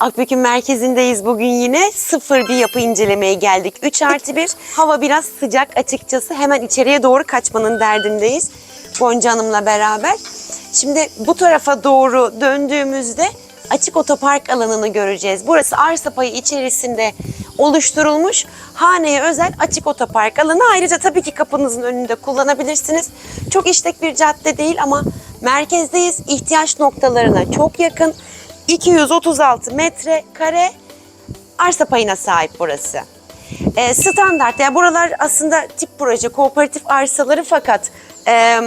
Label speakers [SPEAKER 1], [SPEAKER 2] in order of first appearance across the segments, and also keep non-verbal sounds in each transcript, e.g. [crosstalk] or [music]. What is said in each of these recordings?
[SPEAKER 1] Akbük'ün merkezindeyiz bugün yine. Sıfır bir yapı incelemeye geldik. 3 artı 1. Hava biraz sıcak açıkçası. Hemen içeriye doğru kaçmanın derdindeyiz. Gonca Hanım'la beraber. Şimdi bu tarafa doğru döndüğümüzde açık otopark alanını göreceğiz. Burası arsa payı içerisinde oluşturulmuş haneye özel açık otopark alanı. Ayrıca tabii ki kapınızın önünde kullanabilirsiniz. Çok işlek bir cadde değil ama merkezdeyiz. İhtiyaç noktalarına çok yakın. 236 metrekare arsa payına sahip burası. Ee, standart yani buralar aslında tip proje kooperatif arsaları fakat e,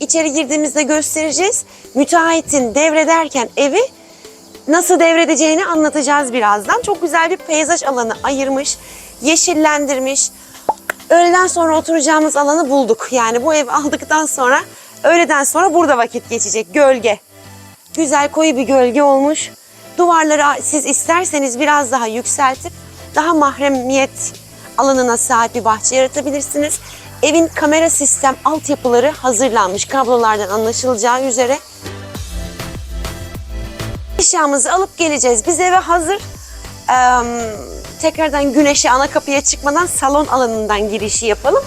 [SPEAKER 1] içeri girdiğimizde göstereceğiz. Müteahhitin devrederken evi nasıl devredeceğini anlatacağız birazdan. Çok güzel bir peyzaj alanı ayırmış, yeşillendirmiş. Öğleden sonra oturacağımız alanı bulduk. Yani bu ev aldıktan sonra öğleden sonra burada vakit geçecek. Gölge. Güzel koyu bir gölge olmuş. Duvarları siz isterseniz biraz daha yükseltip daha mahremiyet alanına sahip bir bahçe yaratabilirsiniz. Evin kamera sistem altyapıları hazırlanmış kablolardan anlaşılacağı üzere. Eşyamızı alıp geleceğiz. Biz eve hazır. Eee, tekrardan güneşe ana kapıya çıkmadan salon alanından girişi yapalım.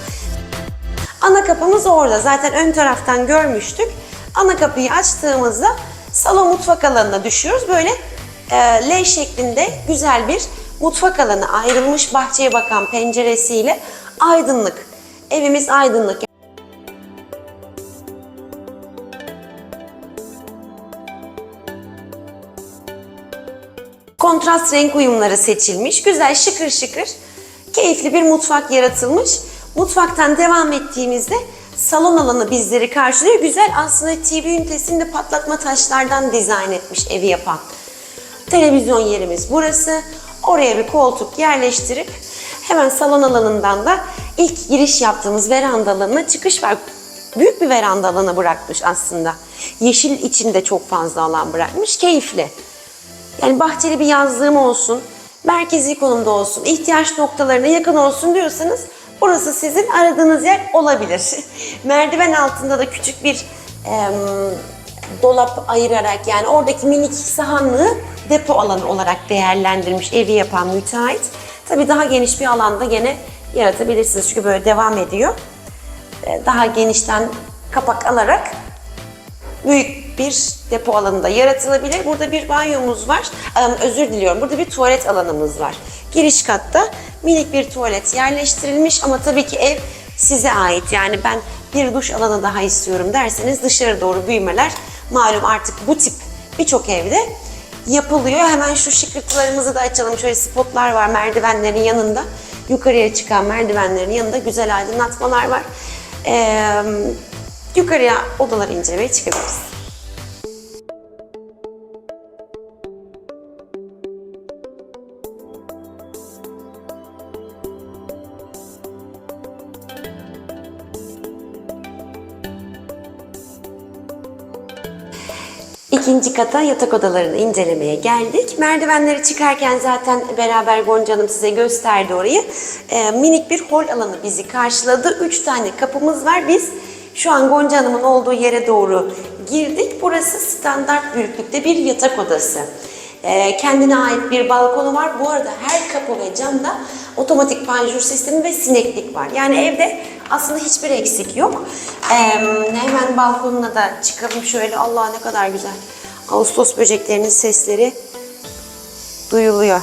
[SPEAKER 1] Ana kapımız orada. Zaten ön taraftan görmüştük. Ana kapıyı açtığımızda salon mutfak alanına düşüyoruz. Böyle e, L şeklinde güzel bir mutfak alanı ayrılmış bahçeye bakan penceresiyle aydınlık. Evimiz aydınlık. Kontrast renk uyumları seçilmiş. Güzel şıkır şıkır keyifli bir mutfak yaratılmış. Mutfaktan devam ettiğimizde salon alanı bizleri karşılıyor. Güzel aslında TV ünitesini de patlatma taşlardan dizayn etmiş evi yapan. Televizyon yerimiz burası. Oraya bir koltuk yerleştirip hemen salon alanından da ilk giriş yaptığımız veranda alanına çıkış var. Büyük bir veranda alanı bırakmış aslında. Yeşil içinde çok fazla alan bırakmış. Keyifli. Yani bahçeli bir yazlığım olsun, merkezi konumda olsun, ihtiyaç noktalarına yakın olsun diyorsanız burası sizin aradığınız yer olabilir. [laughs] Merdiven altında da küçük bir em, dolap ayırarak yani oradaki minik sahanlığı depo alanı olarak değerlendirmiş evi yapan müteahhit. Tabii daha geniş bir alanda gene yaratabilirsiniz çünkü böyle devam ediyor. Ee, Daha genişten kapak alarak büyük bir depo alanı da yaratılabilir. Burada bir banyomuz var. Özür diliyorum. Burada bir tuvalet alanımız var. Giriş katta minik bir tuvalet yerleştirilmiş ama tabii ki ev size ait. Yani ben bir duş alanı daha istiyorum derseniz dışarı doğru büyümeler malum artık bu tip birçok evde yapılıyor. Hemen şu şıkırtılarımızı da açalım. Şöyle spotlar var merdivenlerin yanında. Yukarıya çıkan merdivenlerin yanında güzel aydınlatmalar var. Ee, yukarıya odaları incelemeye çıkabiliriz. İkinci kata yatak odalarını incelemeye geldik. Merdivenleri çıkarken zaten beraber Gonca Hanım size gösterdi orayı. Ee, minik bir hol alanı bizi karşıladı. Üç tane kapımız var. Biz şu an Gonca Hanım'ın olduğu yere doğru girdik. Burası standart büyüklükte bir yatak odası. Ee, kendine ait bir balkonu var. Bu arada her kapı ve camda otomatik panjur sistemi ve sineklik var. Yani evde aslında hiçbir eksik yok. Ee, hemen balkonuna da çıkalım şöyle. Allah ne kadar güzel. Ağustos böceklerinin sesleri duyuluyor.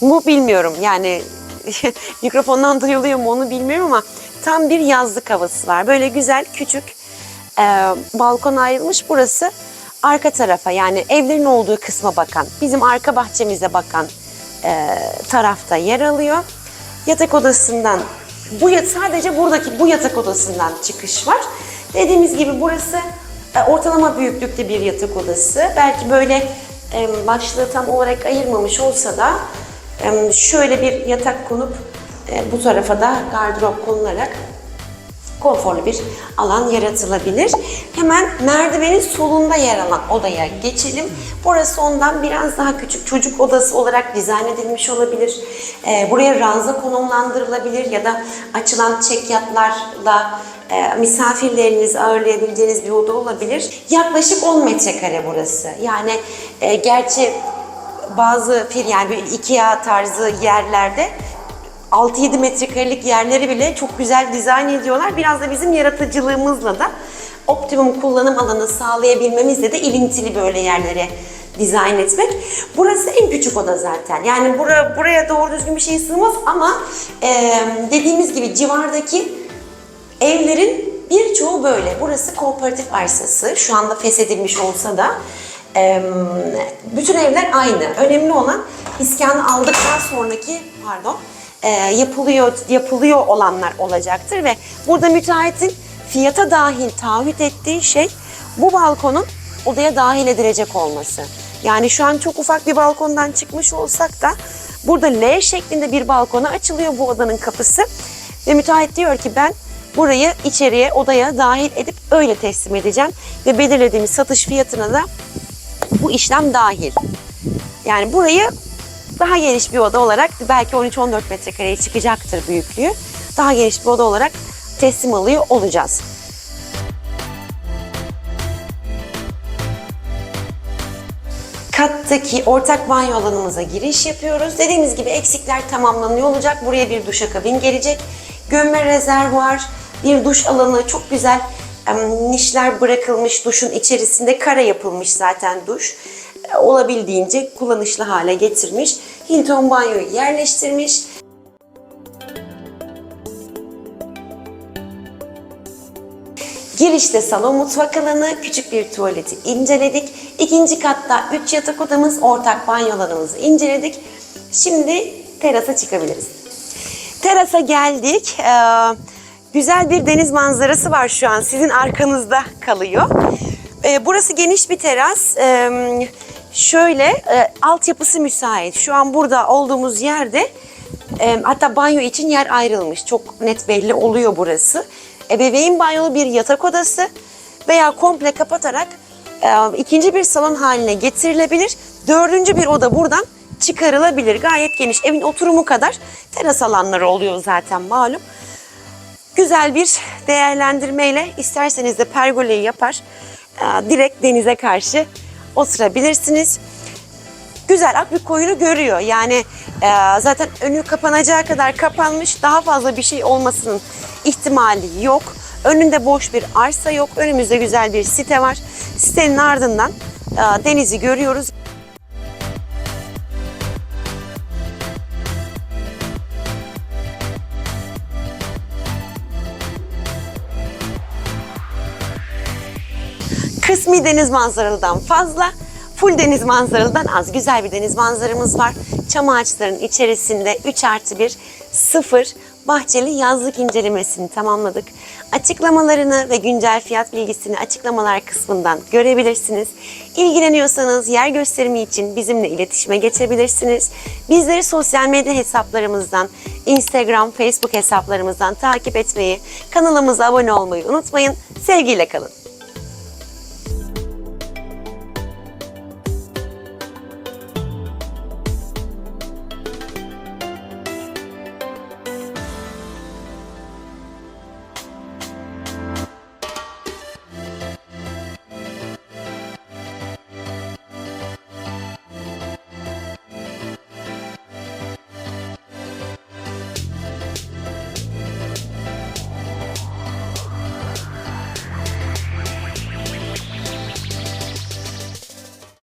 [SPEAKER 1] Bu bilmiyorum yani [laughs] mikrofondan duyuluyor mu onu bilmiyorum ama tam bir yazlık havası var. Böyle güzel küçük e, balkon ayrılmış. Burası arka tarafa yani evlerin olduğu kısma bakan, bizim arka bahçemize bakan e, tarafta yer alıyor. Yatak odasından bu sadece buradaki bu yatak odasından çıkış var. Dediğimiz gibi burası e, ortalama büyüklükte bir yatak odası. Belki böyle e, başlığı tam olarak ayırmamış olsa da e, şöyle bir yatak konup bu tarafa da gardırop konularak konforlu bir alan yaratılabilir. Hemen merdivenin solunda yer alan odaya geçelim. Burası ondan biraz daha küçük çocuk odası olarak dizayn edilmiş olabilir. Ee, buraya ranza konumlandırılabilir ya da açılan çekyatlarla e, misafirlerinizi ağırlayabileceğiniz bir oda olabilir. Yaklaşık 10 metrekare burası. Yani e, gerçi bazı fir yani bir Ikea tarzı yerlerde 6-7 metrekarelik yerleri bile çok güzel dizayn ediyorlar. Biraz da bizim yaratıcılığımızla da optimum kullanım alanı sağlayabilmemizle de ilintili böyle yerlere dizayn etmek. Burası en küçük oda zaten. Yani bura, buraya doğru düzgün bir şey sığmaz ama e, dediğimiz gibi civardaki evlerin birçoğu böyle. Burası kooperatif arsası. Şu anda feshedilmiş olsa da e, bütün evler aynı. Önemli olan iskanı aldıktan sonraki pardon e, yapılıyor yapılıyor olanlar olacaktır ve burada müteahhitin fiyata dahil taahhüt ettiği şey bu balkonun odaya dahil edilecek olması. Yani şu an çok ufak bir balkondan çıkmış olsak da burada L şeklinde bir balkona açılıyor bu odanın kapısı ve müteahhit diyor ki ben burayı içeriye odaya dahil edip öyle teslim edeceğim ve belirlediğimiz satış fiyatına da bu işlem dahil. Yani burayı daha geniş bir oda olarak belki 13-14 metrekareye çıkacaktır büyüklüğü. Daha geniş bir oda olarak teslim alıyor olacağız. Kattaki ortak banyo alanımıza giriş yapıyoruz. Dediğimiz gibi eksikler tamamlanıyor olacak. Buraya bir duşakabin gelecek. Gömme rezervuar, bir duş alanı çok güzel nişler bırakılmış duşun içerisinde kara yapılmış zaten duş. Olabildiğince kullanışlı hale getirmiş. Hilton banyoyu yerleştirmiş. Girişte salon mutfak alanı, küçük bir tuvaleti inceledik. İkinci katta 3 yatak odamız, ortak banyo alanımızı inceledik. Şimdi terasa çıkabiliriz. Terasa geldik. Ee, güzel bir deniz manzarası var şu an. Sizin arkanızda kalıyor. Ee, burası geniş bir teras. Ee, şöyle e, altyapısı müsait. Şu an burada olduğumuz yerde e, hatta banyo için yer ayrılmış. Çok net belli oluyor burası. Ebeveyn banyolu bir yatak odası veya komple kapatarak e, ikinci bir salon haline getirilebilir. Dördüncü bir oda buradan çıkarılabilir. Gayet geniş. Evin oturumu kadar teras alanları oluyor zaten malum. Güzel bir değerlendirmeyle isterseniz de pergoleyi yapar. e, direkt denize karşı oturabilirsiniz. Güzel akbük koyunu görüyor. Yani e, zaten önü kapanacağı kadar kapanmış. Daha fazla bir şey olmasının ihtimali yok. Önünde boş bir arsa yok. Önümüzde güzel bir site var. Sitenin ardından e, denizi görüyoruz. Kısmi deniz manzaralıdan fazla, full deniz manzaralıdan az. Güzel bir deniz manzaramız var. Çam ağaçlarının içerisinde 3 artı 1 sıfır bahçeli yazlık incelemesini tamamladık. Açıklamalarını ve güncel fiyat bilgisini açıklamalar kısmından görebilirsiniz. İlgileniyorsanız yer gösterimi için bizimle iletişime geçebilirsiniz. Bizleri sosyal medya hesaplarımızdan, Instagram, Facebook hesaplarımızdan takip etmeyi, kanalımıza abone olmayı unutmayın. Sevgiyle kalın.